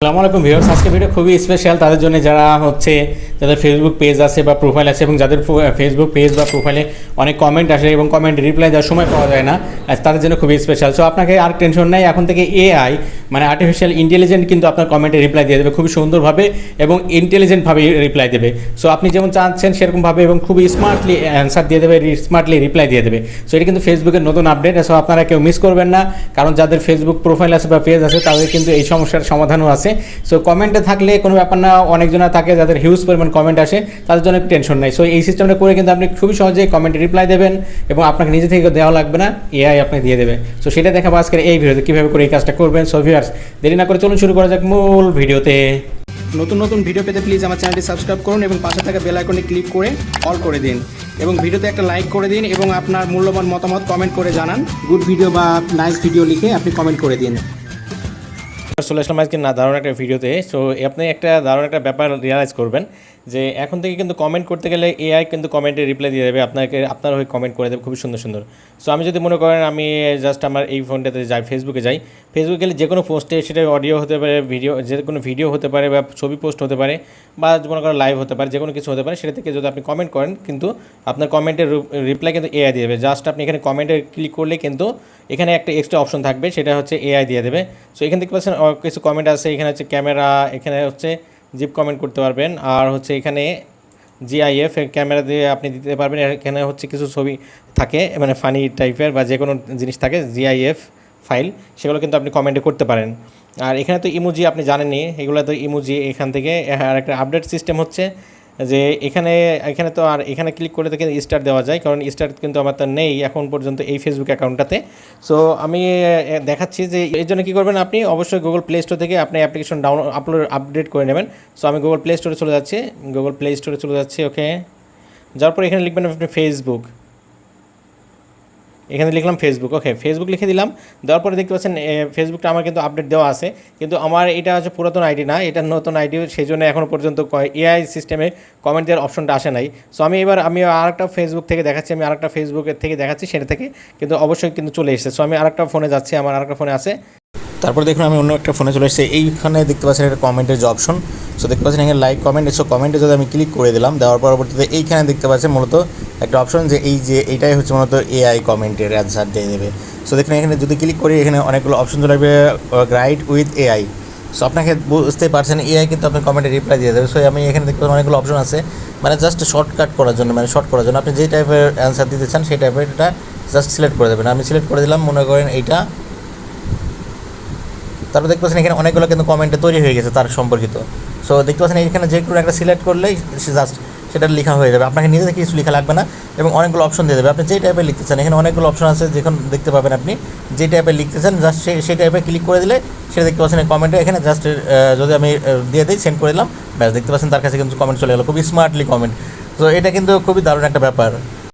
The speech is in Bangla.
আসসালামু আলাইকুম ভিউয়ার্স, আজকে ভিডিও খুবই স্পেশাল তাদের জন্য যারা হচ্ছে যাদের ফেসবুক পেজ আছে বা প্রোফাইল আছে এবং যাদের ফেসবুক পেজ বা প্রোফাইলে অনেক কমেন্ট আসে এবং কমেন্ট রিপ্লাই দেওয়ার সময় পাওয়া যায় না তাদের জন্য খুবই স্পেশাল সো আপনাকে আর টেনশন নাই, এখন থেকে এআই মানে আর্টিফিশিয়াল ইন্টেলিজেন্ট কিন্তু আপনার কমেন্টে রিপ্লাই দিয়ে দেবে খুবই সুন্দরভাবে এবং ইন্টেলিজেন্টভাবে রিপ্লাই দেবে। সো আপনি যেমন চাচ্ছেন সেরকমভাবে এবং খুবই স্মার্টলি অ্যান্সার দিয়ে দেবে স্মার্টলি রিপ্লাই দিয়ে দেবে। সো এটা কিন্তু ফেসবুকের নতুন আপডেট সো আপনারা কেউ মিস করবেন না। কারণ যাদের ফেসবুক প্রোফাইল আছে বা পেজ আছে, তাদের কিন্তু এই সমস্যার সমাধানও আছে। সো কমেন্টে থাকলে কোনো ব্যাপার না, অনেকজনা থাকে যাদের হিউজ পরিমাণ কমেন্ট আসে, তাদের জন্য টেনশন নাই। সো এই সিস্টেমটা করে কিন্তু আপনি খুবই সহজে কমেন্টে রিপ্লাই দেবেন এবং আপনাকে নিজে থেকে দেওয়া লাগবে না এআই আপনাকে দিয়ে দেবে। সো সেটা দেখাবো আজকের এই ভিডিওতে কীভাবে করে এই কাজটা করবেন। সো ভিউয়ার্স, দেরি না করে চলুন শুরু করা যাক মূল ভিডিওতে। নতুন নতুন ভিডিও পেতে প্লিজ আমার চ্যানেলটি সাবস্ক্রাইব করুন এবং পাশে থাকা বেল আইকনে ক্লিক করে অল করে দিন। এবং ভিডিওতে একটা লাইক করে দিন এবং আপনার মূল্যবান মতামত কমেন্ট করে জানান। গুড ভিডিও বা নাইস ভিডিও লিখে আপনি কমেন্ট করে দিন। চলে আসলাম আজকে না, দারুণ একটা ভিডিওতে। সো আপনি একটা দারুণ একটা ব্যাপার রিয়ালাইজ করবেন যে এখন থেকে কিন্তু কমেন্ট করতে গেলে এআই কিন্তু কমেন্টে রিপ্লাই দিয়ে দেবে, আপনাকে, আপনার হয়ে কমেন্ট করে দেবে, খুবই সুন্দর সুন্দর। সো আমি যদি মনে করেন আমি জাস্ট আমার এই ফোনটাতে যাই ফেসবুকে যাই ফেসবুকে গেলে যে কোনো পোস্টে সেটা অডিও হতে পারে ভিডিও যে কোনো ভিডিও হতে পারে বা ছবি পোস্ট হতে পারে বা মনে করেন লাইভ হতে পারে, যে কোনো কিছু হতে পারে, সেটা থেকে যদি আপনি কমেন্ট করেন, কিন্তু আপনার কমেন্টের রিপ্লাই কিন্তু এআই দিয়ে দেবে। জাস্ট আপনি এখানে কমেন্টে ক্লিক করলে কিন্তু এখানে একটা এক্সট্রা অপশন থাকবে, সেটা হচ্ছে এআই দিয়ে দেবে। সো এখান থেকে পাচ্ছেন কিছু কমেন্ট আছে, এখানে হচ্ছে ক্যামেরা এখানে হচ্ছে জিপ কমেন্ট করতে পারবেন। আর হচ্ছে এখানে জিআইএফ ক্যামেরা দিয়ে আপনি দিতে পারবেন। এখানে হচ্ছে কিছু ছবি থাকে মানে ফানি টাইপের বা যে কোনো জিনিস থাকে জিআইএফ ফাইল সেগুলো কিন্তু আপনি কমেন্টে করতে পারেন। আর এখানে তো ইমোজি আপনি জানেনই, এগুলো তো ইমোজি এখান থেকে। আর একটা আপডেট সিস্টেম হচ্ছে যে এখানে এখানে তো আর এখানে ক্লিক করে দেখে স্টার দেওয়া যায়, কারণ স্টার কিন্তু আমার তো নেই এখন পর্যন্ত এই ফেসবুক অ্যাকাউন্টটাতে সো আমি দেখাচ্ছি যে এর জন্য কী করবেন আপনি? অবশ্যই গুগল প্লে স্টোর থেকে আপনি অ্যাপ্লিকেশন ডাউন আপলোড আপডেট করে নেবেন। সো আমি গুগল প্লে স্টোরে চলে যাচ্ছি। গুগল প্লে স্টোরে চলে যাচ্ছি ওকে যাওয়ার পর এখানে লিখবেন আপনি ফেসবুক এখানে লিখলাম ফেসবুক ওকে ফেসবুক লিখে দিলাম। দেওয়ার পরে দেখতে পাচ্ছেন ফেসবুকটা আমার কিন্তু আপডেট দেওয়া আছে। কিন্তু আমার এটা হচ্ছে পুরাতন আইডি না, এটা নতুন আইডি সেই জন্য এখনও পর্যন্ত এআই সিস্টেমে কমেন্ট দেওয়ার অপশনটা আসে নাই। সো আমি এবার, আমি আরেকটা ফেসবুক থেকে দেখাচ্ছি, আমি আরেকটা ফেসবুকের থেকে দেখাচ্ছি, সেটা থেকে কিন্তু অবশ্যই কিন্তু চলে এসেছে। সো আমি আরেকটা ফোনে যাচ্ছি, আমার আরেকটা ফোনে আছে। তারপর দেখুন আমি অন্য একটা ফোনে চলে এসেছি। এইখানে দেখতে পাচ্ছেন একটা কমেন্টের যে অপশন সো দেখতে পাচ্ছেন এখানে লাইক কমেন্ট সো কমেন্টে যদি আমি ক্লিক করে দিলাম, দেওয়ার পরবর্তীতে এইখানে দেখতে পাচ্ছেন মূলত একটা অপশন যে এই যে এইটাই হচ্ছে মূলত এআই কমেন্টের অ্যান্সার দিয়ে দেবে। সো দেখুন এখানে যদি ক্লিক করি, এখানে অনেকগুলো অপশন চলে আসবে রাইট উইথ এআই সো আপনাকে বুঝতে পারছেন এআই কিন্তু আপনার কমেন্টে রিপ্লাই দিয়ে দেবে। সো আমি এখানে দেখতে পাচ্ছি অনেকগুলো অপশন আছে। মানে জাস্ট শর্টকাট করার জন্য মানে শর্ট করার জন্য। আপনি যে টাইপের অ্যান্সার দিতে চান, সেই টাইপের এটা জাস্ট সিলেক্ট করে দেবেন। আমি সিলেক্ট করে দিলাম, মনে করেন এইটা। তারপর দেখতে পাচ্ছেন এখানে অনেকগুলো কিন্তু কমেন্টে তৈরি হয়ে গেছে তার সম্পর্কিত। সো দেখতে পাচ্ছেন এখানে যে কোনো একটা সিলেক্ট করলেই সে জাস্ট সেটা লেখা হয়ে যাবে। আপনাকে নিজে থেকে কিছু লেখা লাগবে না এবং অনেকগুলো অপশন দিয়ে দেবে। আপনি যে টাইপের লিখতে চান এখানে অনেকগুলো অপশন আছে যেখানে দেখতে পাবেন আপনি। যে টাইপের লিখতে চান জাস্ট সেই টাইপে ক্লিক করে দিলে সেটা দেখতে পাচ্ছেন কমেন্টে এখানে জাস্ট যদি আমি দিয়ে দিই সেন্ড করে দিলাম, ব্যাস, দেখতে পাচ্ছেন তার কাছে কিন্তু কমেন্ট চলে গেলো। খুবই স্মার্টলি কমেন্ট তো এটা কিন্তু খুবই দারুণ একটা ব্যাপার।